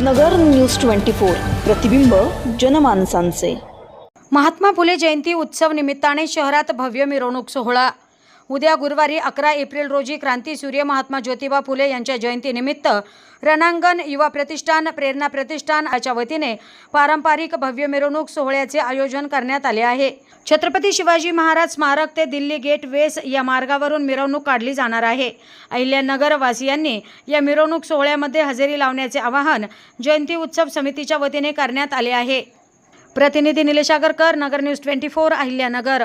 नगर news twenty four. प्रतिबिंब जनमानसांचे. महात्मा फुले जयंती उत्सव निमित्ताने शहरात भव्य मिरवणूक सोहळा उद्या गुरुवारी अकरा एप्रिल रोजी क्रांती सूर्य महात्मा ज्योतिबा फुले यांच्या जयंतीनिमित्त रणांगण युवा प्रतिष्ठान प्रेरणा प्रतिष्ठान याच्या वतीने पारंपरिक भव्य मिरवणूक सोहळ्याचे आयोजन करण्यात आले आहे. छत्रपती शिवाजी महाराज स्मारक ते दिल्ली गेट वेस या मार्गावरून मिरवणूक काढली जाणार आहे. अहिल्यानगरवासियांनी या मिरवणूक सोहळ्यामध्ये हजेरी लावण्याचे आवाहन जयंती उत्सव समितीच्या वतीने करण्यात आले आहे. प्रतिनिधी Nilesh Agarkar Nagar news twenty four Ahilyanagar.